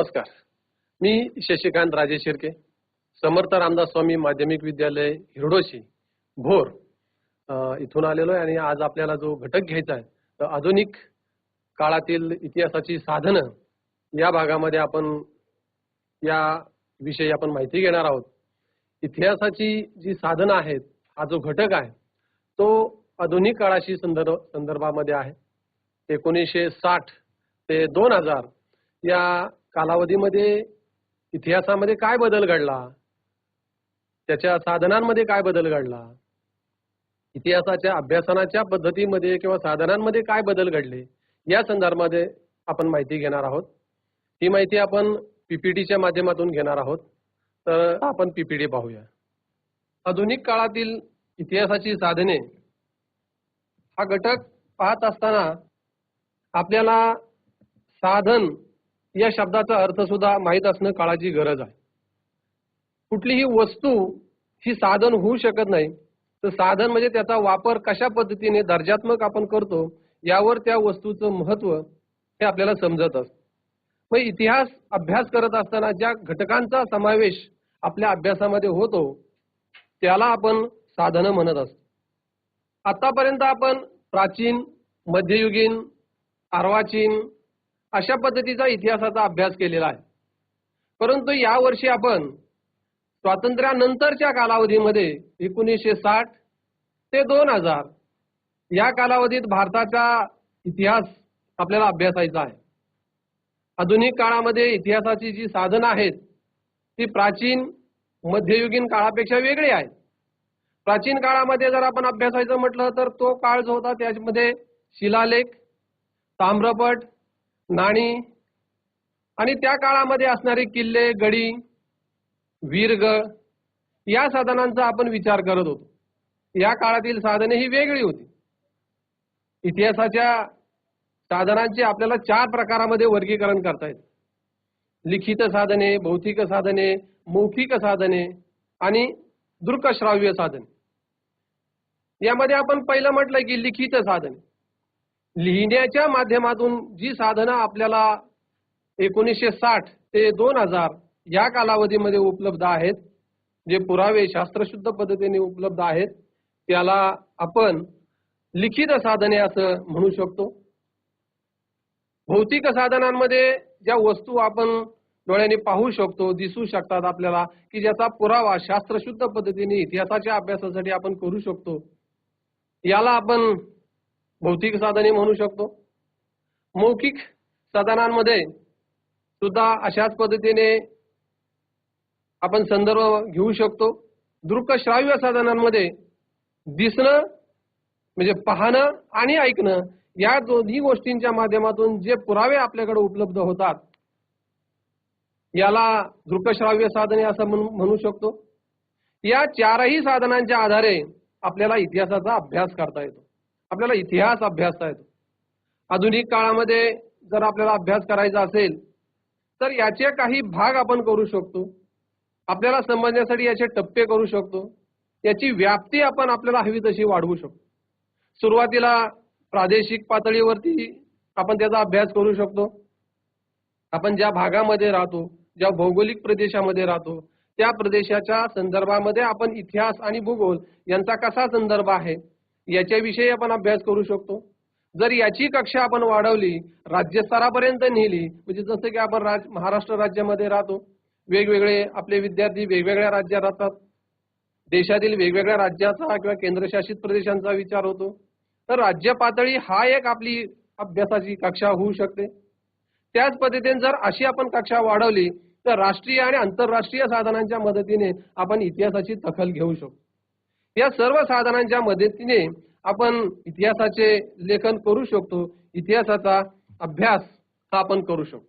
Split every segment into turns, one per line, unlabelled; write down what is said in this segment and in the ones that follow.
नमस्कार. मी शशिकांत राजे शिर्के समर्थ रामदास स्वामी माध्यमिक विद्यालय हिरडोशी भोर इथून आलेलो आहे आणि आज आपल्याला जो घटक घ्यायचा आहे तर आधुनिक काळातील इतिहासाची साधनं या भागामध्ये आपण या विषयी आपण माहिती घेणार आहोत. इतिहासाची जी साधनं आहेत हा जो घटक आहे तो आधुनिक काळाशी संदर्भ संदर्भामध्ये आहे. एकोणीसशे साठ ते दोन हजार या कालावधीमध्ये इतिहासामध्ये काय बदल घडला? त्याच्या साधनांमध्ये काय बदल घडला? इतिहासाच्या अभ्यासनाच्या पद्धतीमध्ये किंवा साधनांमध्ये काय बदल घडले? या संदर्भामध्ये आपण माहिती घेणार आहोत. ही माहिती आपण पीपीटीच्या माध्यमातून घेणार आहोत. तर आपण पीपीटी पाहूया. आधुनिक काळातील इतिहासाची साधने. हा घटक पाहत असताना आपल्याला साधन या शब्दाचा अर्थ सुद्धा माहीत असणं काळाची गरज आहे. कुठलीही वस्तू ही साधन होऊ शकत नाही. तर साधन म्हणजे त्याचा वापर कशा पद्धतीने दर्जात्मक आपण करतो यावर त्या वस्तूचं महत्त्व हे आपल्याला समजत असत. मग इतिहास अभ्यास करत असताना ज्या घटकांचा समावेश आपल्या अभ्यासामध्ये होतो त्याला आपण साधनं म्हणत असतो. आतापर्यंत आपण प्राचीन मध्ययुगीन अर्वाचीन अशा पद्धतीचा इतिहासाचा अभ्यास केलेला आहे. परंतु यावर्षी आपण स्वातंत्र्यानंतरच्या कालावधीमध्ये एकोणीसशे साठ ते दोन हजार या कालावधीत भारताचा इतिहास आपल्याला अभ्यासायचा आहे. आधुनिक काळामध्ये इतिहासाची जी साधनं आहेत ती प्राचीन मध्ययुगीन काळापेक्षा वेगळी आहेत. प्राचीन काळामध्ये जर आपण अभ्यासायचं म्हटलं तर तो काळ जो होता त्याच्यामध्ये शिलालेख ताम्रपट नाणी आणि त्या काळामध्ये असणारे किल्ले गडी वीरगळ या साधनांचा आपण विचार करत होतो. या काळातील साधने ही वेगळी होती. इतिहासाच्या साधनांचे आपल्याला चार प्रकारामध्ये वर्गीकरण करता येते. लिखित साधने भौतिक साधने मौखिक साधने आणि दृकश्राव्य साधने. यामध्ये आपण पहिलं म्हटलं की लिखित साधने. लिहिण्याच्या माध्यमातून जी साधनं आपल्याला एकोणीसशे साठ ते दोन हजार या कालावधीमध्ये उपलब्ध आहेत जे पुरावे शास्त्रशुद्ध पद्धतीने उपलब्ध आहेत त्याला आपण लिखित साधने असं म्हणू शकतो. भौतिक साधनांमध्ये ज्या वस्तू आपण डोळ्याने पाहू शकतो दिसू शकतात आपल्याला की ज्याचा पुरावा शास्त्रशुद्ध पद्धतीने इतिहासाच्या अभ्यासासाठी आपण करू शकतो याला आपण भौतिक साधने म्हणू शकतो. मौखिक साधनांमध्ये सुद्धा अशाच पद्धतीने आपण संदर्भ घेऊ शकतो. दृकश्राव्य साधनांमध्ये दिसणं म्हणजे पाहणं आणि ऐकणं या दोन्ही गोष्टींच्या माध्यमातून जे पुरावे आपल्याकडे उपलब्ध होतात याला दृकश्राव्य साधने असं म्हणू म्हणू शकतो. या चारही साधनांच्या आधारे आपल्याला इतिहासाचा अभ्यास करता येतो. आपल्याला इतिहास अभ्यासता येतो. आधुनिक काळामध्ये जर आपल्याला अभ्यास करायचा असेल तर याचे काही भाग आपण करू शकतो. आपल्याला समजण्यासाठी याचे टप्पे करू शकतो. याची व्याप्ती आपण आपल्याला हवी तशी वाढवू शकतो. सुरुवातीला प्रादेशिक पातळीवरती आपण त्याचा अभ्यास करू शकतो. आपण ज्या भागामध्ये राहतो ज्या भौगोलिक प्रदेशामध्ये राहतो त्या प्रदेशाच्या संदर्भामध्ये आपण इतिहास आणि भूगोल यांचा कसा संदर्भ आहे याच्याविषयी आपण अभ्यास करू शकतो. जर याची कक्षा आपण वाढवली राज्यस्तरापर्यंत नेली म्हणजे जसं की आपण राज महाराष्ट्र राज्यामध्ये राहतो वेगवेगळे आपले विद्यार्थी वेगवेगळ्या राज्यात राहतात देशातील वेगवेगळ्या राज्याचा किंवा केंद्रशासित प्रदेशांचा विचार होतो. तर राज्य पातळी हा एक आपली अभ्यासाची कक्षा होऊ शकते. त्याच पद्धतीने जर अशी आपण कक्षा वाढवली तर राष्ट्रीय आणि आंतरराष्ट्रीय साधनांच्या मदतीने आपण इतिहासाची दखल घेऊ शकतो. या सर्व साधनांच्या मदतीने आपण इतिहासाचे लेखन करू शकतो. इतिहासाचा अभ्यास हा आपण करू शकतो.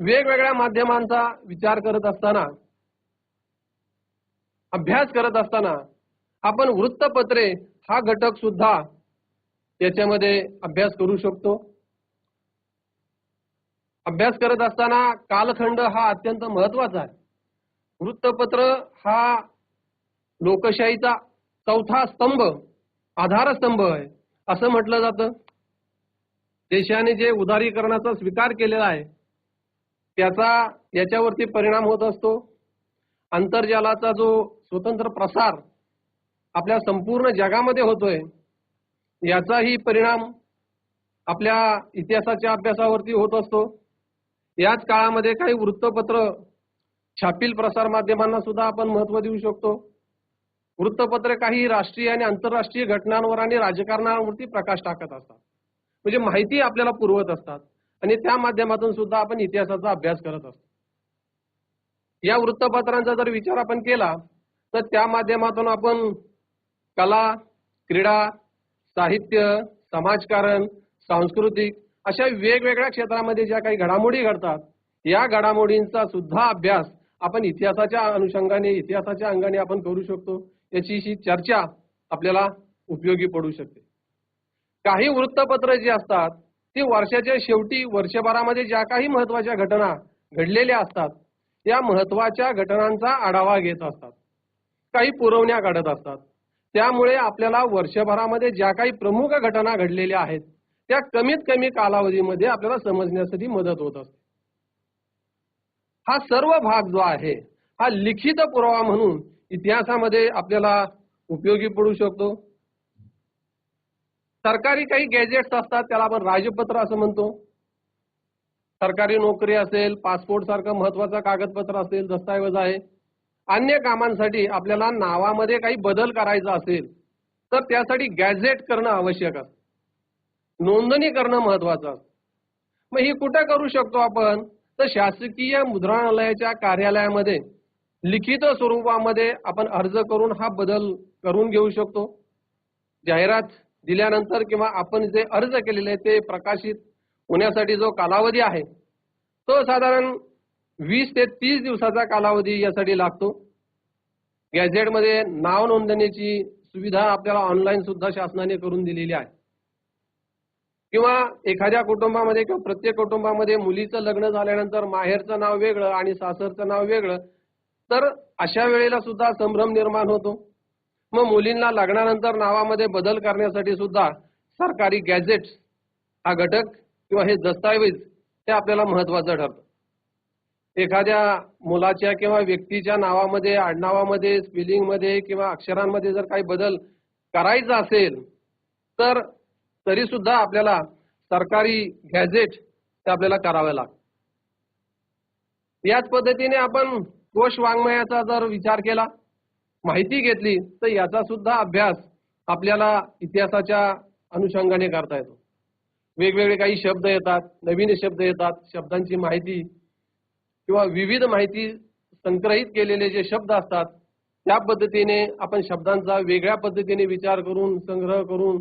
वेगवेगळ्या माध्यमांचा विचार करत असताना अभ्यास करत असताना आपण वृत्तपत्रे हा घटक सुद्धा त्याच्यामध्ये अभ्यास करू शकतो. अभ्यास करत असताना कालखंड हा अत्यंत महत्त्वाचा आहे. वृत्तपत्र हा लोकशाहीचा चौथा स्तंभ आधारस्तंभ आहे. असं म्हटलं जातं. देशाने जे उदारीकरणाचा स्वीकार केलेला आहे त्याचा याच्यावरती परिणाम होत असतो. आंतरजालाचा जो स्वतंत्र प्रसार आपल्या संपूर्ण जगामध्ये होतोय याचाही परिणाम आपल्या इतिहासाच्या अभ्यासावरती होत असतो. याच काळामध्ये काही वृत्तपत्र छापील प्रसार माध्यमांना सुद्धा आपण महत्त्व देऊ शकतो. वृत्तपत्रे काही राष्ट्रीय आणि आंतरराष्ट्रीय घटनांवर आणि राजकारणावरती प्रकाश टाकत असतात. म्हणजे माहिती आपल्याला पुरवत असतात. आणि त्या माध्यमातून सुद्धा आपण इतिहासाचा अभ्यास करत असतो. या वृत्तपत्रांचा जर विचार आपण केला तर त्या माध्यमातून आपण कला क्रीडा साहित्य समाजकारण सांस्कृतिक अशा वेगवेगळ्या क्षेत्रामध्ये ज्या काही घडामोडी घडतात या घडामोडींचा सुद्धा अभ्यास आपण इतिहासाच्या अनुषंगाने इतिहासाच्या अंगाने आपण करू शकतो. याची ही चर्चा आपल्याला उपयोगी पडू शकते. काही वृत्तपत्र जी असतात ती वर्षाच्या शेवटी वर्षभरामध्ये ज्या काही महत्त्वाच्या घटना घडलेल्या असतात या महत्त्वाच्या घटनांचा आढावा घेत असतात. काही पुरवण्या काढत असतात. त्यामुळे आपल्याला वर्षभरामध्ये ज्या काही प्रमुख घटना घडलेल्या आहेत त्या कमीत कमी कालावधीमध्ये आपल्याला समजण्यासाठी मदत होत असते. हा सर्व भाग जो आहे हा लिखित पुरावा म्हणून इतिहासामध्ये आपल्याला उपयोगी पडू शकतो. सरकारी काही गॅजेट्स असतात त्याला आपण राजपत्र असं म्हणतो. सरकारी नोकरी असेल पासपोर्ट सारखं महत्वाचं कागदपत्र असेल दस्तऐवज आहे. अन्य कामांसाठी आपल्याला नावामध्ये काही बदल करायचा असेल तर त्यासाठी गॅझेट करणं आवश्यक असतं. नोंदणी करणं महत्वाचं असतं. मग ही कुठं करू शकतो आपण? तर शासकीय मुद्रणालयाच्या कार्यालयामध्ये लिखित स्वरूपामध्ये आपण अर्ज करून हा बदल करून घेऊ शकतो. जाहिरात दिल्यानंतर किंवा आपण जे अर्ज केलेले ते प्रकाशित होण्यासाठी जो कालावधी आहे तो साधारण वीस ते तीस दिवसाचा कालावधी यासाठी लागतो. गॅझेटमध्ये नाव नोंदणीची सुविधा आपल्याला ऑनलाईन सुद्धा शासनाने करून दिलेली आहे. किंवा एखाद्या कुटुंबामध्ये किंवा प्रत्येक कुटुंबामध्ये मुलीचं लग्न झाल्यानंतर माहेरचं नाव वेगळं आणि सासरचं नाव वेगळं तर अशा वेळेला सुद्धा संभ्रम निर्माण होतो. मग मुलींना लग्नानंतर नावामध्ये बदल करण्यासाठी सुद्धा सरकारी गॅझेट हा घटक किंवा हे दस्तावेज ते आपल्याला महत्वाचं ठरतं. एखाद्या मुलाच्या किंवा व्यक्तीच्या नावामध्ये आडनावामध्ये स्पेलिंगमध्ये किंवा अक्षरांमध्ये जर काही बदल करायचा असेल तर तरी सुद्धा आपल्याला सरकारी गॅझेट ते आपल्याला करावे लागतं याच पद्धतीने आपण कोश वाङ्मयाचा जर विचार केला माहिती घेतली तर याचा सुद्धा अभ्यास आपल्याला इतिहासाच्या अनुषंगाने करता येतो. वेगवेगळे काही शब्द येतात नवीन शब्द येतात शब्दांची माहिती किंवा विविध माहिती संग्रहित केलेले जे शब्द असतात त्या पद्धतीने आपण शब्दांचा वेगळ्या पद्धतीने विचार करून संग्रह करून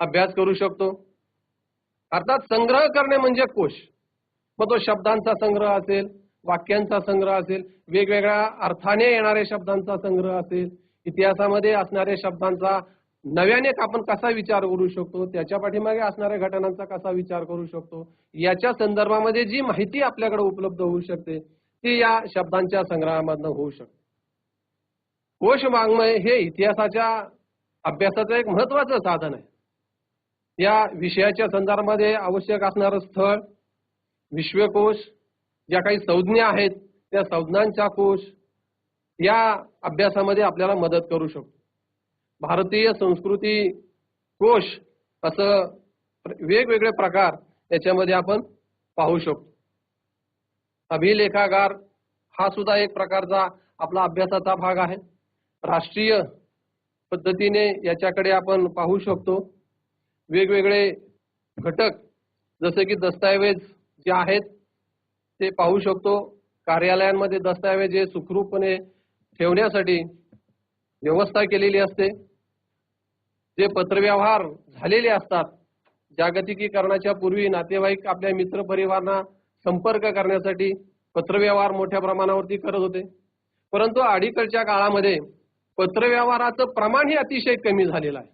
अभ्यास करू शकतो. अर्थात संग्रह करणे म्हणजे कोश. मग तो शब्दांचा संग्रह असेल वाक्यांचा संग्रह असेल वेगवेगळ्या अर्थाने येणाऱ्या शब्दांचा संग्रह असेल इतिहासामध्ये असणाऱ्या शब्दांचा नव्याने आपण कसा विचार करू शकतो त्याच्या पाठीमागे असणाऱ्या घटनांचा कसा विचार करू शकतो याच्या संदर्भामध्ये जी माहिती आपल्याकडे उपलब्ध होऊ शकते ती या शब्दांच्या संग्रहामधनं होऊ शकते. कोश वाङ्मय हे इतिहासाच्या अभ्यासाचं एक महत्वाचं साधन आहे. या विषयाच्या संदर्भामध्ये आवश्यक असणारं स्थळ विश्वकोश ज्या काही संज्ञा आहेत त्या संज्ञांचा कोश या अभ्यासामध्ये आपल्याला मदत करू शकतो. भारतीय संस्कृती कोश असं वेगवेगळे प्रकार याच्यामध्ये आपण पाहू शकतो. अभिलेखागार हा सुद्धा एक प्रकारचा आपला अभ्यासाचा भाग आहे. राष्ट्रीय पद्धतीने याच्याकडे आपण पाहू शकतो. वेगवेगळे घटक जसे की दस्तऐवज जे आहेत ते पाहू शकतो. कार्यालयांमध्ये दस्तऐवज हे सुखरूपपणे ठेवण्यासाठी व्यवस्था केलेली असते. जे पत्रव्यवहार झालेले असतात जागतिकीकरणाच्या पूर्वी नातेवाईक आपल्या मित्रपरिवारांना संपर्क करण्यासाठी पत्रव्यवहार मोठ्या प्रमाणावरती करत होते. परंतु अलीकडच्या काळामध्ये पत्रव्यवहाराचं प्रमाण हे अतिशय कमी झालेलं आहे.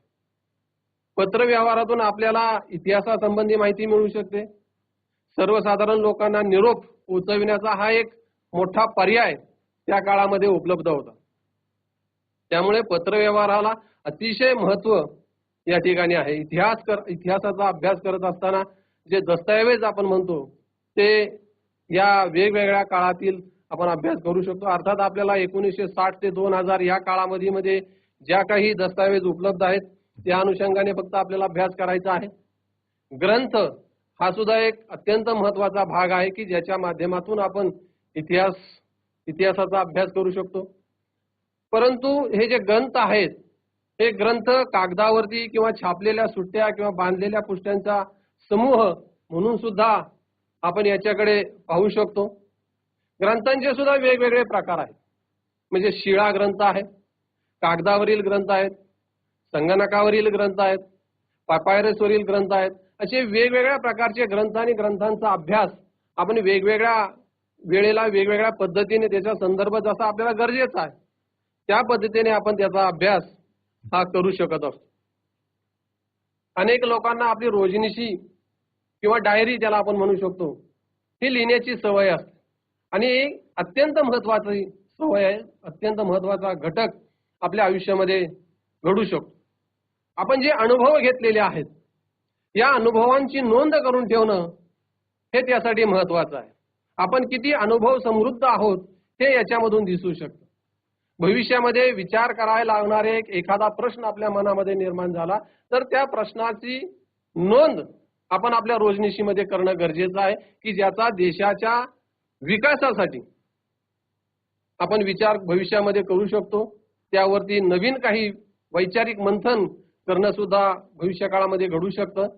पत्रव्यवहारातून आपल्याला इतिहासासंबंधी माहिती मिळू शकते. सर्वसाधारण लोकांना निरोप पोचविण्याचा हा एक मोठा पर्याय त्या काळामध्ये उपलब्ध होता. त्यामुळे पत्रव्यवहाराला अतिशय महत्त्व या ठिकाणी आहे. इतिहास कर इतिहासाचा अभ्यास करत असताना जे दस्तऐवज आपण म्हणतो ते या वेगवेगळ्या काळातील आपण अभ्यास करू शकतो. अर्थात आपल्याला एकोणीसशे साठ ते दोन हजार या काळामध्ये मध्ये ज्या काही दस्तावेज उपलब्ध आहेत त्या अनुषंगाने फक्त आपल्याला अभ्यास करायचा आहे. ग्रंथ हा सुद्धा एक अत्यंत महत्त्वाचा भाग आहे की ज्याच्या माध्यमातून आपण इतिहास इतिहासाचा अभ्यास करू शकतो. परंतु हे जे ग्रंथ आहेत हे ग्रंथ कागदावरती किंवा छापलेल्या सुट्ट्या किंवा बांधलेल्या पुष्ट्यांचा समूह म्हणून सुद्धा आपण याच्याकडे पाहू शकतो. ग्रंथांचे सुद्धा वेगवेगळे प्रकार आहेत. म्हणजे शिळा ग्रंथ आहे कागदावरील ग्रंथ आहेत संगणकावरील ग्रंथ आहेत पापायरसवरील ग्रंथ आहेत असे वेगवेगळ्या प्रकारचे ग्रंथ आणि ग्रंथांचा अभ्यास आपण वेगवेगळ्या वेळेला वेगवेगळ्या पद्धतीने त्याचा संदर्भ जसा आपल्याला गरजेचा आहे त्या पद्धतीने आपण त्याचा अभ्यास हा करू शकत असतो अनेक लोकांना आपली रोजनिशी किंवा डायरी ज्याला आपण म्हणू शकतो ही लिहिण्याची सवय असते. आणि अत्यंत महत्वाची सवय आहे अत्यंत महत्त्वाचा घटक आपल्या आयुष्यामध्ये घडू शकतो. आपण जे अनुभव घेतलेले आहेत या अनुभवांची नोंद करून ठेवणं हे त्यासाठी महत्वाचं आहे. आपण किती अनुभव समृद्ध आहोत हे याच्यामधून दिसू शकतं. भविष्यामध्ये विचार करायला लागणारे एक एखादा प्रश्न आपल्या मनामध्ये निर्माण झाला तर त्या प्रश्नाची नोंद आपण आपल्या रोजनिशीमध्ये करणं गरजेचं आहे की ज्याचा देशाच्या विकासासाठी आपण विचार भविष्यामध्ये करू शकतो. त्यावरती नवीन काही वैचारिक मंथन करणं सुद्धा भविष्य काळामध्ये घडू शकतं.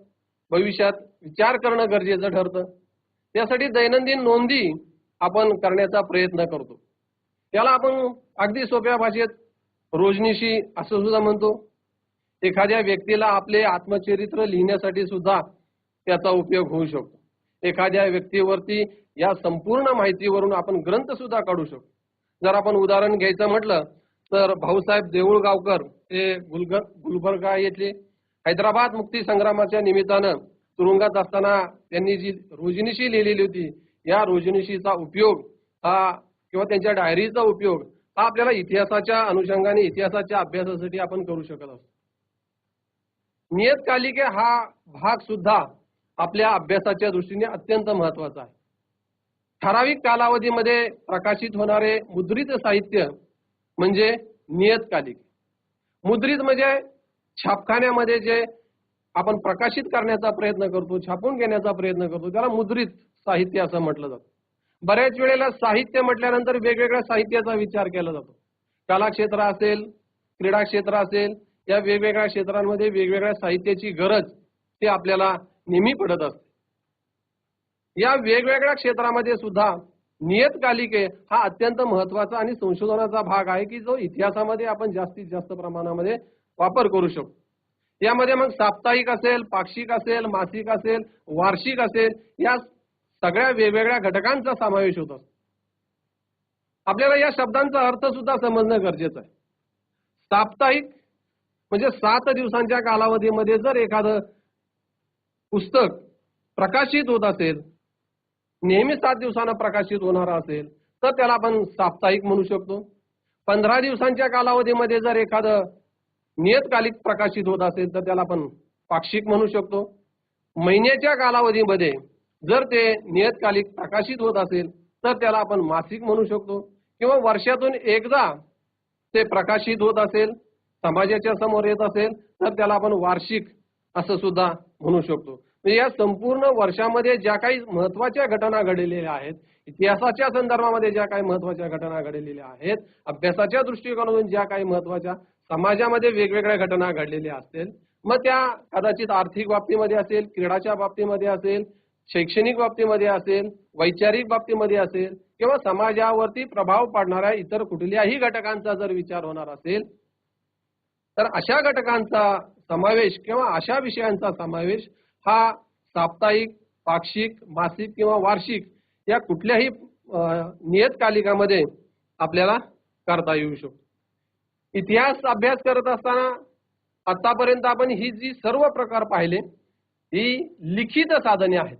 भविष्यात विचार करणं गरजेचं ठरतं. त्यासाठी दैनंदिन नोंदी आपण करण्याचा प्रयत्न करतो. त्याला आपण अगदी सोप्या भाषेत रोजनिशी असं सुद्धा म्हणतो. एखाद्या व्यक्तीला आपले आत्मचरित्र लिहिण्यासाठी सुद्धा त्याचा उपयोग होऊ शकतो. एखाद्या व्यक्तीवरती या संपूर्ण माहितीवरून आपण ग्रंथ सुद्धा काढू शकतो. जर आपण उदाहरण घ्यायचं म्हटलं तर भाऊसाहेब देऊळगावकर हे गुलगर गुलबर्गा येथले हैदराबाद मुक्ती संग्रामाच्या निमित्तानं तुरुंगात असताना त्यांनी जी रोजनिशी लिहिलेली होती या रोजनिशीचा उपयोग हा किंवा त्यांच्या डायरीचा उपयोग हा आपल्याला इतिहासाच्या अनुषंगाने इतिहासाच्या अभ्यासासाठी आपण करू शकत असतो. नियतकालिके हा भाग सुद्धा आपल्या अभ्यासाच्या दृष्टीने अत्यंत महत्त्वाचा आहे. ठराविक कालावधीमध्ये प्रकाशित होणारे मुद्रित साहित्य म्हणजे नियतकालिक. मुद्रित म्हणजे छापखान्यामध्ये जे आपण प्रकाशित करण्याचा प्रयत्न करतो छापून घेण्याचा प्रयत्न करतो त्याला मुद्रित साहित्य असं म्हटलं जातं. बऱ्याच वेळेला साहित्य म्हटल्यानंतर वेगवेगळ्या साहित्याचा विचार केला जातो. कला क्षेत्र असेल क्रीडा क्षेत्र असेल या वेगवेगळ्या क्षेत्रांमध्ये वेगवेगळ्या साहित्याची गरज ते आपल्याला नेहमी पडत असते. या वेगवेगळ्या क्षेत्रामध्ये सुद्धा नियतकालिके हा अत्यंत महत्त्वाचा आणि संशोधनाचा भाग आहे की जो इतिहासामध्ये आपण जास्तीत जास्त प्रमाणामध्ये वापर करू शकतो. यामध्ये मग साप्ताहिक असेल पाक्षिक असेल मासिक असेल वार्षिक असेल या सगळ्या वेगवेगळ्या घटकांचा समावेश होत असतो. आपल्याला या शब्दांचा अर्थ सुद्धा समजणं गरजेचं आहे. साप्ताहिक म्हणजे सात दिवसांच्या कालावधीमध्ये जर एखादं पुस्तक प्रकाशित होत असेल नेहमी सात दिवसानं प्रकाशित होणार असेल तर त्याला आपण साप्ताहिक म्हणू शकतो. पंधरा दिवसांच्या कालावधीमध्ये जर एखादं नियतकालिक प्रकाशित होत असेल तर त्याला आपण पाक्षिक म्हणू शकतो. महिन्याच्या कालावधीमध्ये जर ते नियतकालिक प्रकाशित होत असेल तर त्याला आपण मासिक म्हणू शकतो. किंवा वर्षातून एकदा ते प्रकाशित होत असेल समाजाच्या समोर येत असेल तर त्याला आपण वार्षिक असं सुद्धा म्हणू शकतो. या संपूर्ण वर्षामध्ये ज्या काही महत्त्वाच्या घटना घडलेल्या आहेत इतिहासाच्या संदर्भामध्ये ज्या काही महत्त्वाच्या घटना घडलेल्या आहेत अभ्यासाच्या दृष्टिकोनातून ज्या काही महत्त्वाच्या समाजामध्ये वेगवेगळ्या घटना घडलेल्या असतील मग त्या कदाचित आर्थिक बाबतीमध्ये असेल क्रीडाच्या बाबतीमध्ये असेल शैक्षणिक बाबतीमध्ये असेल वैचारिक बाबतीमध्ये असेल किंवा समाजावरती प्रभाव पाडणाऱ्या इतर कुठल्याही घटकांचा जर विचार होणार असेल तर अशा घटकांचा समावेश किंवा अशा विषयांचा समावेश हा साप्ताहिक पाक्षिक मासिक किंवा वार्षिक या कुठल्याही नियतकालिकामध्ये आपल्याला करता येऊ शकतो. इतिहास अभ्यास करत असताना आतापर्यंत आपण ही जी सर्व प्रकार पाहिले ही लिखित साधने आहेत.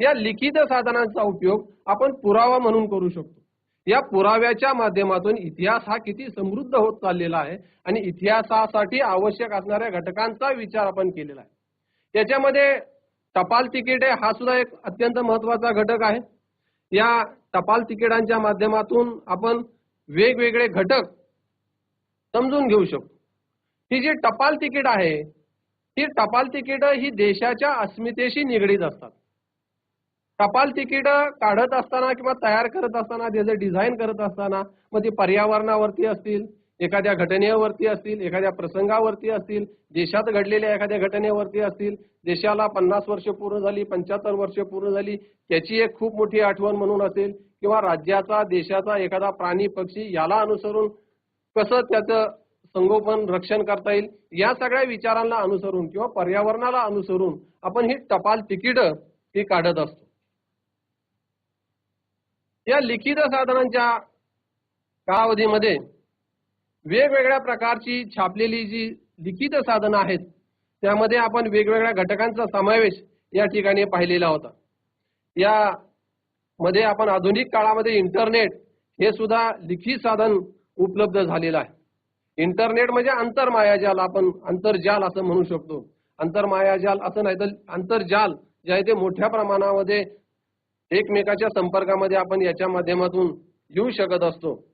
या लिखित साधनांचा उपयोग आपण पुरावा म्हणून करू शकतो. या पुराव्याच्या माध्यमातून इतिहास हा किती समृद्ध होत चाललेला आहे आणि इतिहासासाठी आवश्यक असणाऱ्या घटकांचा विचार आपण केलेला आहे. त्याच्यामध्ये टपाल तिकीट आहे हा सुद्धा एक अत्यंत महत्त्वाचा घटक आहे. या टपाल तिकिटांच्या माध्यमातून आपण वेगवेगळे घटक समजून घेऊ शकतो. ही जी टपाल तिकीट आहे ही टपाल तिकीट ही देशाच्या अस्मितेशी निगडीत असतात. टपाल तिकीट काढत असताना किंवा तयार करत असताना त्याचं डिझाईन करत असताना मग ती पर्यावरणावरती असतील एखाद्या घटनेवरती असतील एखाद्या प्रसंगावरती असतील देशात घडलेल्या एखाद्या घटनेवरती असतील देशाला पन्नास वर्ष पूर्ण झाली पंच्याहत्तर वर्ष पूर्ण झाली त्याची एक खूप मोठी आठवण म्हणून असेल किंवा राज्याचा देशाचा एखादा प्राणी पक्षी याला अनुसरून कसं त्याचं संगोपन रक्षण करता येईल या सगळ्या विचारांना अनुसरून किंवा पर्यावरणाला अनुसरून आपण ही टपाल तिकीट ही काढत असतो. या लिखित साधनांच्या कालावधीमध्ये वेगवेगळ्या प्रकारची छापलेली जी लिखित साधनं आहेत त्यामध्ये आपण वेगवेगळ्या घटकांचा समावेश या ठिकाणी पाहिलेला होता. या मध्ये आपण आधुनिक काळामध्ये इंटरनेट हे सुद्धा लिखित साधन उपलब्ध झालेलं आहे. इंटरनेट म्हणजे आंतरमायाजाल आपण आंतरजाल असं म्हणू शकतो. आंतरमायाजाल असं नाही तर आंतरजाल जे आहे ते मोठ्या प्रमाणामध्ये एकमेकाच्या संपर्कामध्ये आपण याच्या माध्यमातून येऊ शकत असतो.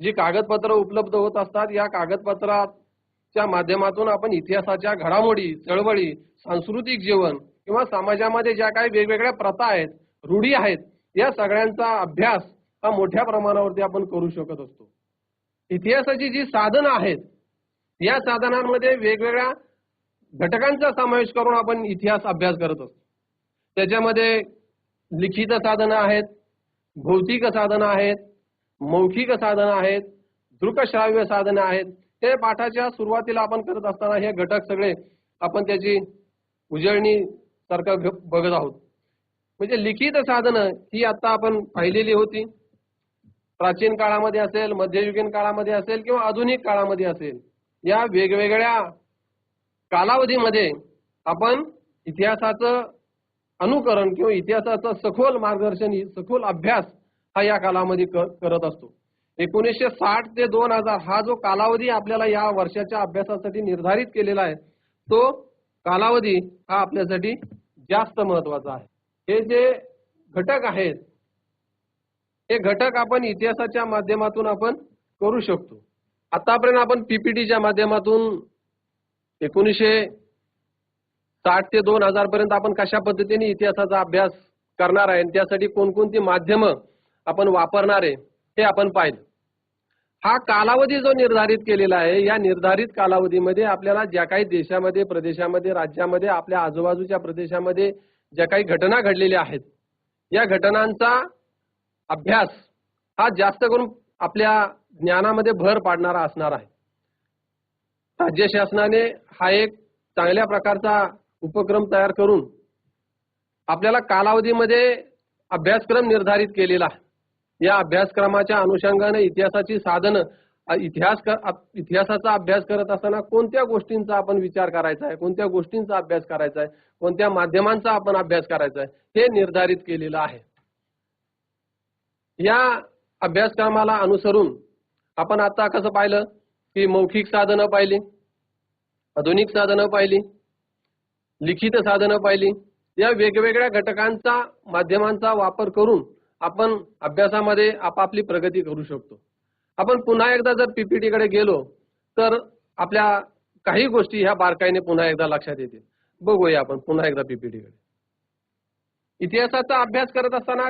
जी कागदपत्र उपलब्ध होत असतात या कागदपत्राच्या माध्यमातून आपण इतिहासाच्या घडामोडी चळवळी सांस्कृतिक जीवन किंवा समाजामध्ये ज्या काही वेगवेगळ्या प्रथा आहेत रूढी आहेत या सगळ्यांचा अभ्यास हा मोठ्या प्रमाणावरती आपण करू शकत असतो. इतिहासाची जी साधनं आहेत या साधनांमध्ये वेगवेगळ्या घटकांचा समावेश करून आपण इतिहास अभ्यास करत असतो. त्याच्यामध्ये लिखित साधनं आहेत भौतिक साधनं आहेत मौखिक साधनं आहेत दृकश्राव्य साधनं आहेत. हे पाठाच्या सुरुवातीला आपण करत असताना हे घटक सगळे आपण त्याची उजळणी सारखं बघत आहोत. म्हणजे लिखित साधनं ही आता आपण पाहिलेली होती. प्राचीन काळामध्ये असेल मध्ययुगीन काळामध्ये असेल किंवा आधुनिक काळामध्ये असेल. या वेगवेगळ्या कालावधीमध्ये आपण इतिहासाचं अनुकरण किंवा इतिहासाचं सखोल मार्गदर्शन सखोल अभ्यास हा या कालामध्ये करत असतो. एकोणीसशे साठ ते दोन हजार हा जो कालावधी आपल्याला या वर्षाच्या अभ्यासासाठी निर्धारित केलेला आहे तो कालावधी हा आपल्यासाठी जास्त महत्त्वाचा आहे. हे जे घटक आहेत हे घटक आपण इतिहासाच्या माध्यमातून आपण करू शकतो. आतापर्यंत आपण पीपीटीच्या माध्यमातून एकोणीसशे साठ ते दोन हजार पर्यंत आपण कशा पद्धतीने इतिहासाचा अभ्यास करणार आहे आणि त्यासाठी कोणकोणती माध्यमं आपण वापरणार आहे हे आपण पाहिलं. हा कालावधी जो निर्धारित केलेला आहे या निर्धारित कालावधीमध्ये आपल्याला ज्या काही देशामध्ये प्रदेशामध्ये राज्यामध्ये आपल्या आजूबाजूच्या प्रदेशामध्ये ज्या काही घटना घडलेल्या आहेत या घटनांचा अभ्यास हा जास्त करून आपल्या ज्ञानामध्ये भर पाडणारा असणार आहे. राज्य शासनाने हा एक चांगल्या प्रकारचा उपक्रम तयार करून आपल्याला कालावधीमध्ये अभ्यासक्रम निर्धारित केलेला आहे. या अभ्यासक्रमाच्या अनुषंगाने इतिहासाची साधनं इतिहास इतिहासाचा अभ्यास करत असताना कोणत्या गोष्टींचा आपण विचार करायचा आहे? कोणत्या गोष्टींचा अभ्यास करायचा आहे? कोणत्या माध्यमांचा आपण अभ्यास करायचा आहे? हे निर्धारित केलेलं आहे. या अभ्यासक्रमाला अनुसरून आपण आता कसं पाहिलं? की मौखिक साधनं पाहिली आधुनिक साधनं पाहिली लिखित साधनं पाहिली. या वेगवेगळ्या घटकांचा माध्यमांचा वापर करून आपण अभ्यासामध्ये आपापली प्रगती करू शकतो. आपण पुन्हा एकदा जर पीपीटी कडे गेलो तर आपल्या काही गोष्टी ह्या बारकाईने पुन्हा एकदा लक्षात येतील. बघूया आपण पुन्हा एकदा पीपीटी कडे. इतिहासाचा अभ्यास करत असताना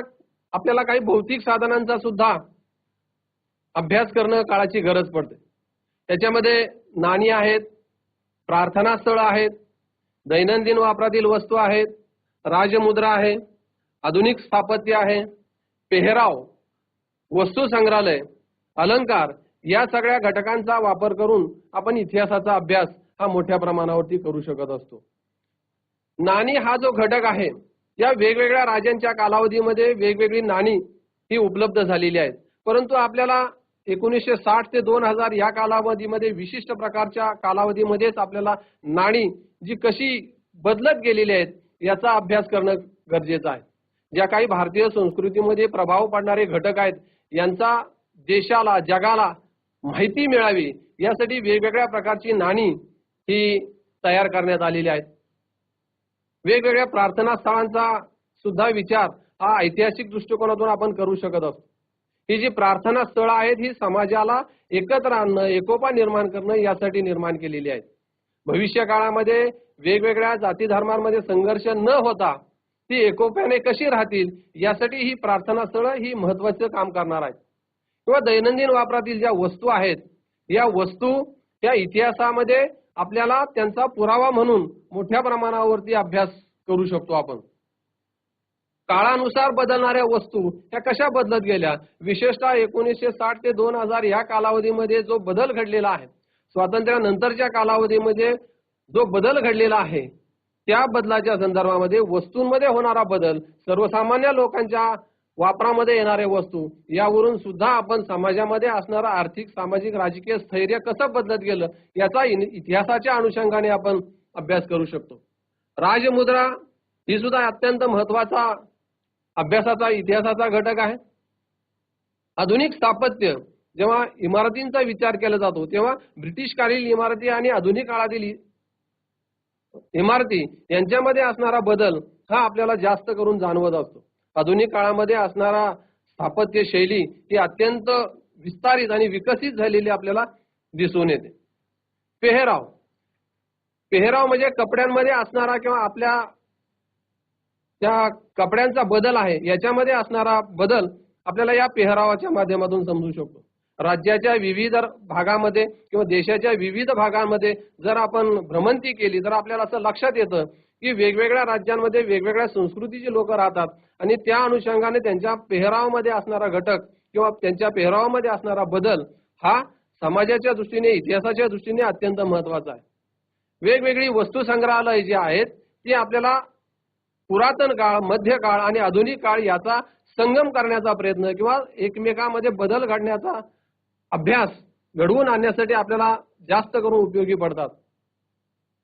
आपल्याला काही भौतिक साधनांचा सुद्धा अभ्यास करणं काळाची गरज पडते. त्याच्यामध्ये नाणी आहेत प्रार्थनास्थळ आहेत दैनंदिन वापरातील वस्तू आहेत राजमुद्रा आहे आधुनिक स्थापत्य आहे पेहराव वस्तू संग्रहालय अलंकार या सगळ्या घटकांचा वापर करून आपण इतिहासाचा अभ्यास हा मोठ्या प्रमाणावरती करू शकत असतो. नाणी हा जो घटक आहे या वेगवेगळ्या राजांच्या कालावधीमध्ये वेगवेगळी नाणी ही उपलब्ध झालेली आहेत. परंतु आपल्याला एकोणीसशे साठ ते दोन हजार या कालावधीमध्ये विशिष्ट प्रकारच्या कालावधीमध्येच आपल्याला नाणी जी कशी बदलत गेलेली आहेत याचा अभ्यास करणं गरजेचं आहे. ज्या काही भारतीय संस्कृतीमध्ये प्रभाव पाडणारे घटक आहेत यांचा देशाला जगाला माहिती मिळावी यासाठी वेगवेगळ्या प्रकारची नाणी ही तयार करण्यात आलेली आहेत. वेगवेगळ्या प्रार्थना स्थळांचा सुद्धा विचार हा ऐतिहासिक दृष्टिकोनातून आपण करू शकत असतो. ही जी प्रार्थना स्थळं आहेत ही समाजाला एकत्र आणणं एकोपा निर्माण करणं यासाठी निर्माण केलेली आहेत. भविष्य काळामध्ये वेगवेगळ्या जाती धर्मांमध्ये संघर्ष न होता ती एकोप्याने कशी राहतील यासाठी ही प्रार्थना स्थळं ही महत्वाचं काम करणार आहेत. किंवा दैनंदिन वापरातील ज्या वस्तू आहेत या वस्तू त्या इतिहासामध्ये आपल्याला त्यांचा पुरावा म्हणून मोठ्या प्रमाणावरती अभ्यास करू शकतो आपण. काळानुसार बदलणाऱ्या वस्तू ह्या कशा बदलत गेल्या विशेषतः एकोणीसशे साठ ते दोन हजार या कालावधीमध्ये जो बदल घडलेला आहे स्वातंत्र्यानंतरच्या कालावधीमध्ये जो बदल घडलेला आहे त्या बदलाच्या संदर्भामध्ये वस्तूंमध्ये होणारा बदल सर्वसामान्य लोकांच्या वापरामध्ये येणारे वस्तू यावरून सुद्धा आपण समाजामध्ये असणारा आर्थिक सामाजिक राजकीय स्थैर्य कसं बदलत गेलं याचा इतिहासाच्या अनुषंगाने आपण अभ्यास करू शकतो. राजमुद्रा ही सुद्धा अत्यंत महत्त्वाचा अभ्यासाचा इतिहासाचा घटक आहे. आधुनिक स्थापत्य जेव्हा इमारतींचा विचार केला जातो तेव्हा ब्रिटिशकालीन इमारती आणि आधुनिक काळातील इमारती यांच्यामध्ये असणारा बदल हा आपल्याला जास्त करून जाणवत असतो. आधुनिक काळामध्ये असणारा स्थापत्य शैली ही अत्यंत विस्तारित आणि विकसित झालेली आपल्याला दिसून येते. पेहराव. पेहराव म्हणजे कपड्यांमध्ये असणारा किंवा आपल्या त्या कपड्यांचा बदल आहे याच्यामध्ये असणारा बदल आपल्याला या पेहरावाच्या माध्यमातून समजू शकतो. राज्याच्या विविध भागामध्ये किंवा देशाच्या विविध भागांमध्ये जर आपण भ्रमंती केली तर आपल्याला असं लक्षात येतं की वेगवेगळ्या राज्यांमध्ये वेगवेगळ्या संस्कृतीची लोक राहतात आणि त्या अनुषंगाने त्यांच्या पेहरावामध्ये असणारा घटक किंवा त्यांच्या पेहरावामध्ये असणारा बदल हा समाजाच्या दृष्टीने इतिहासाच्या दृष्टीने अत्यंत महत्त्वाचा आहे. वेगवेगळी वस्तू संग्रहालय जी आहेत ती आपल्याला पुरातन काळ मध्यकाळ आणि आधुनिक काळ याचा संगम करण्याचा प्रयत्न किंवा एकमेकांमध्ये बदल घडण्याचा अभ्यास घडवून आणण्यासाठी आपल्याला जास्त करून उपयोगी पडतात.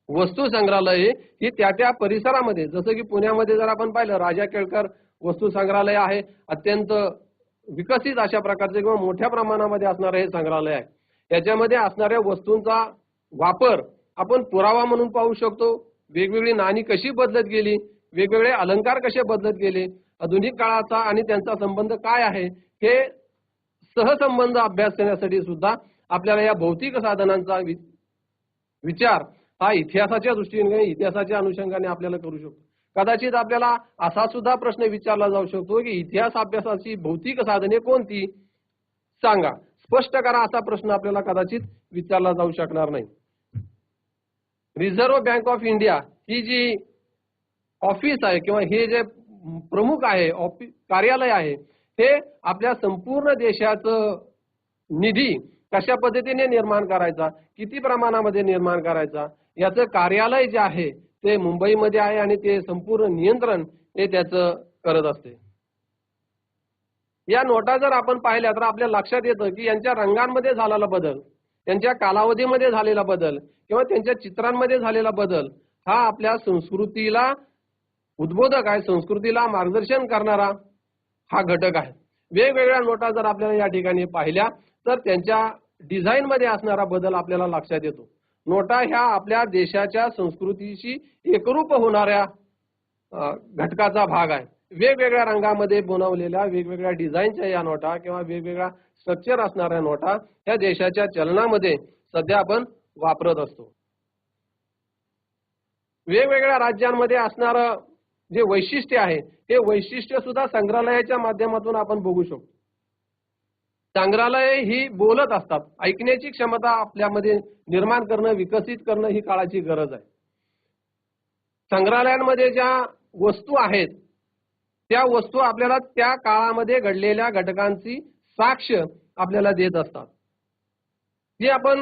वस्तू संग्रहालय ही त्या त्या परिसरामध्ये जसं की पुण्यामध्ये जर आपण पाहिलं राजा केळकर वस्तू संग्रहालय आहे अत्यंत विकसित अशा प्रकारचे किंवा मोठ्या प्रमाणामध्ये असणारं हे संग्रहालय आहे. याच्यामध्ये असणाऱ्या वस्तूंचा वापर आपण पुरावा म्हणून पाहू शकतो. वेगवेगळी नाणी कशी बदलत गेली वेगवेगळे अलंकार कसे बदलत गेले आधुनिक काळाचा आणि त्यांचा संबंध काय आहे हे सहसंबंध अभ्यास करण्यासाठी सुद्धा आपल्याला या भौतिक साधनांचा विचार हा इतिहासाच्या दृष्टीने इतिहासाच्या अनुषंगाने आपल्याला करू शकतो. कदाचित आपल्याला असा सुद्धा प्रश्न विचारला जाऊ शकतो की इतिहास अभ्यासाची भौतिक साधने कोणती? सांगा. स्पष्ट करा असा प्रश्न आपल्याला कदाचित विचारला जाऊ शकणार नाही. रिझर्व्ह बँक ऑफ इंडिया ही जी ऑफिस आहे किंवा हे जे प्रमुख आहे ऑफिस कार्यालय आहे हे आपल्या संपूर्ण देशाचं निधी कशा पद्धतीने निर्माण करायचा किती प्रमाणामध्ये निर्माण करायचा याचं कार्यालय जे आहे ते मुंबईमध्ये आहे आणि ते संपूर्ण नियंत्रण हे त्याचं करत असते. या नोटा जर आपण पाहिल्या तर आपल्या लक्षात येतं की यांच्या रंगांमध्ये झालेला बदल त्यांच्या कालावधीमध्ये झालेला बदल किंवा त्यांच्या चित्रांमध्ये झालेला बदल हा आपल्या संस्कृतीला उद्बोधक आहे संस्कृतीला मार्गदर्शन करणारा हा घटक आहे. वेगवेगळ्या नोटा जर आपल्याला या ठिकाणी पाहिल्या तर त्यांच्या डिझाईन मध्ये असणारा बदल आपल्याला लक्षात येतो. नोटा ह्या आपल्या देशाच्या संस्कृतीशी एकरूप होणाऱ्या घटकाचा भाग आहे. वेगवेगळ्या रंगामध्ये बनवलेल्या वेगवेगळ्या डिझाईनच्या या नोटा किंवा वेगवेगळ्या स्ट्रक्चर असणाऱ्या नोटा ह्या देशाच्या चलनामध्ये सध्या आपण वापरत असतो. वेगवेगळ्या राज्यांमध्ये असणारं जे वैशिष्ट्य आहे हे वैशिष्ट्य सुद्धा संग्रहालयाच्या माध्यमातून आपण बघू शकतो. संग्रहालय ही बोलत असतात. ऐकण्याची क्षमता आपल्यामध्ये निर्माण करणं विकसित करणं ही काळाची गरज आहे. संग्रहालयांमध्ये ज्या वस्तू आहेत त्या वस्तू आपल्याला त्या काळामध्ये घडलेल्या घटकांची साक्ष आपल्याला देत असतात. जे आपण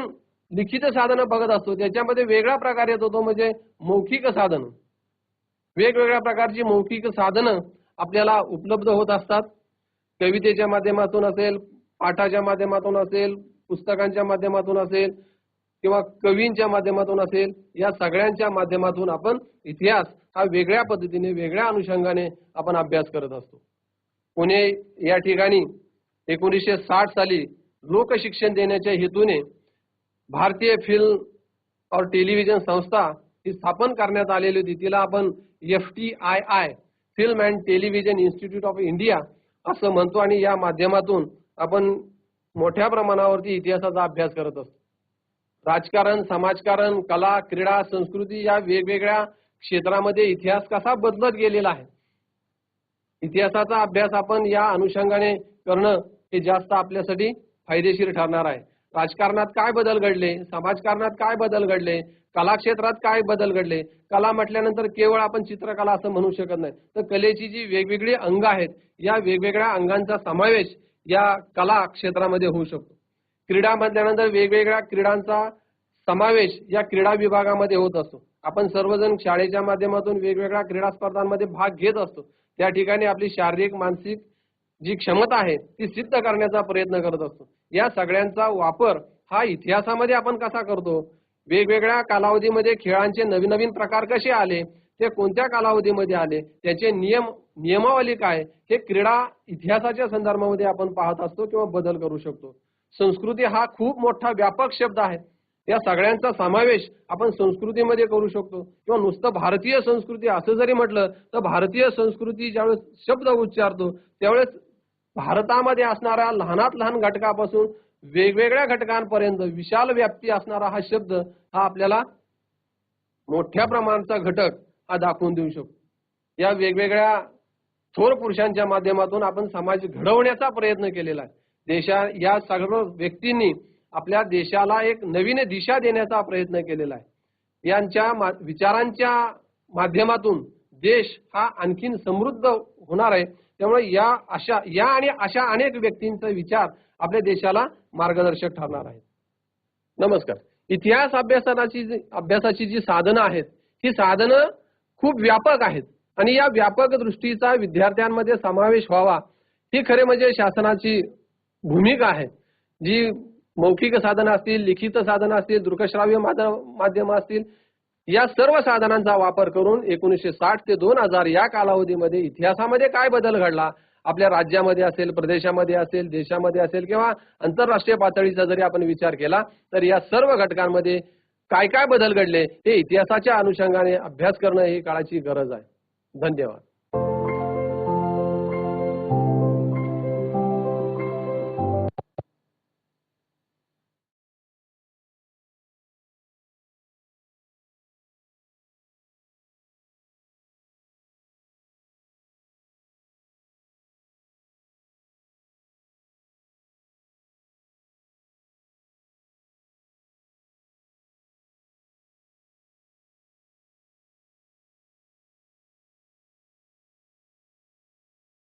लिखित साधनं बघत असतो त्याच्यामध्ये वेगळा प्रकार येतो तो म्हणजे मौखिक साधन. वेगवेगळ्या प्रकारची मौखिक साधनं आपल्याला उपलब्ध होत असतात. कवितेच्या माध्यमातून असेल पाठाच्या माध्यमातून असेल पुस्तकांच्या माध्यमातून असेल किंवा कवींच्या माध्यमातून असेल या सगळ्यांच्या माध्यमातून आपण इतिहास हा वेगळ्या पद्धतीने वेगळ्या अनुषंगाने आपण अभ्यास करत असतो. पुणे या ठिकाणी एकोणीसशे साठ साली लोकशिक्षण देण्याच्या हेतूने भारतीय फिल्म और टेलिव्हिजन संस्था ही स्थापन करण्यात आलेली होती. तिला आपण F T I I film and television institute of India असं म्हणतो आणि या माध्यमातून आपण मोठ्या प्रमाणावरती इतिहासाचा अभ्यास करत असतो. राजकारण समाजकारण कला क्रीडा संस्कृती या वेगवेगळ्या क्षेत्रामध्ये इतिहास कसा बदलत गेलेला आहे? इतिहासाचा अभ्यास आपण या अनुषंगाने करणं हे जास्त आपल्यासाठी फायदेशीर ठरणार आहे. राजकारणात काय बदल घडले? समाजकारणात काय बदल घडले? कला क्षेत्रात काय बदल घडले? कला म्हटल्यानंतर केवळ आपण चित्रकला असं म्हणू शकत नाही. तर कलेची जी वेगवेगळी अंग आहेत या वेगवेगळ्या अंगांचा समावेश या कला क्षेत्रामध्ये होऊ शकतो. क्रीडा म्हटल्यानंतर वेगवेगळ्या क्रीडांचा समावेश या क्रीडा विभागामध्ये होत असतो. आपण सर्वजण शाळेच्या माध्यमातून वेगवेगळ्या क्रीडा स्पर्धांमध्ये भाग घेत असतो. त्या ठिकाणी आपली शारीरिक मानसिक जी क्षमता आहे ती सिद्ध करण्याचा प्रयत्न करत असतो. या सगळ्यांचा वापर हा इतिहासामध्ये आपण कसा करतो? वेगवेगळ्या कालावधीमध्ये खेळांचे नवीन नवीन प्रकार कसे आले ते कोणत्या कालावधीमध्ये आले त्याचे नियम नियमावली काय हे क्रीडा इतिहासाच्या संदर्भामध्ये आपण पाहत असतो किंवा बदल करू शकतो. संस्कृती हा खूप मोठा व्यापक शब्द आहे. या सगळ्यांचा समावेश आपण संस्कृतीमध्ये करू शकतो. किंवा नुसतं भारतीय संस्कृती असं जरी म्हटलं तर भारतीय संस्कृती ज्यावेळेस शब्द उच्चारतो त्यावेळेस भारतामध्ये असणाऱ्या लहानात लहान घटकापासून वेगवेगळ्या घटकांपर्यंत विशाल व्याप्ती असणारा हा शब्द हा आपल्याला मोठ्या प्रमाणाचा घटक हा दाखवून देऊ शकतो. या वेगवेगळ्या थोर पुरुषांच्या माध्यमातून आपण समाज घडवण्याचा प्रयत्न केलेला आहे. देशा या सर्व व्यक्तींनी आपल्या देशाला एक नवीन दिशा देण्याचा प्रयत्न केलेला आहे. यांच्या मा- विचारांच्या माध्यमातून देश हा आणखीन समृद्ध होणार आहे. त्यामुळे या अशा या आणि अशा अनेक व्यक्तींचा विचार आपल्या देशाला मार्गदर्शक ठरणार आहे. नमस्कार. इतिहास अभ्यासनाची अभ्यासाची जी साधनं आहेत ही साधनं खूप व्यापक आहेत. आणि या व्यापक दृष्टीचा विद्यार्थ्यांमध्ये समावेश व्हावा ही खरे म्हणजे शासनाची भूमिका आहे. जी मौखिक साधनं असतील लिखित साधनं असतील दृकश्राव्य माध्यम असतील या सर्व साधनांचा वापर करून एकोणीसशे साठ ते दोन हजार या कालावधीमध्ये इतिहासामध्ये काय बदल घडला आपल्या राज्यामध्ये असेल प्रदेशामध्ये असेल देशामध्ये असेल किंवा आंतरराष्ट्रीय पातळीचा जरी आपण विचार केला तर या सर्व घटकांमध्ये काय काय बदल घडले हे इतिहासाच्या अनुषंगाने अभ्यास करणं ही काळाची गरज आहे. धन्यवाद.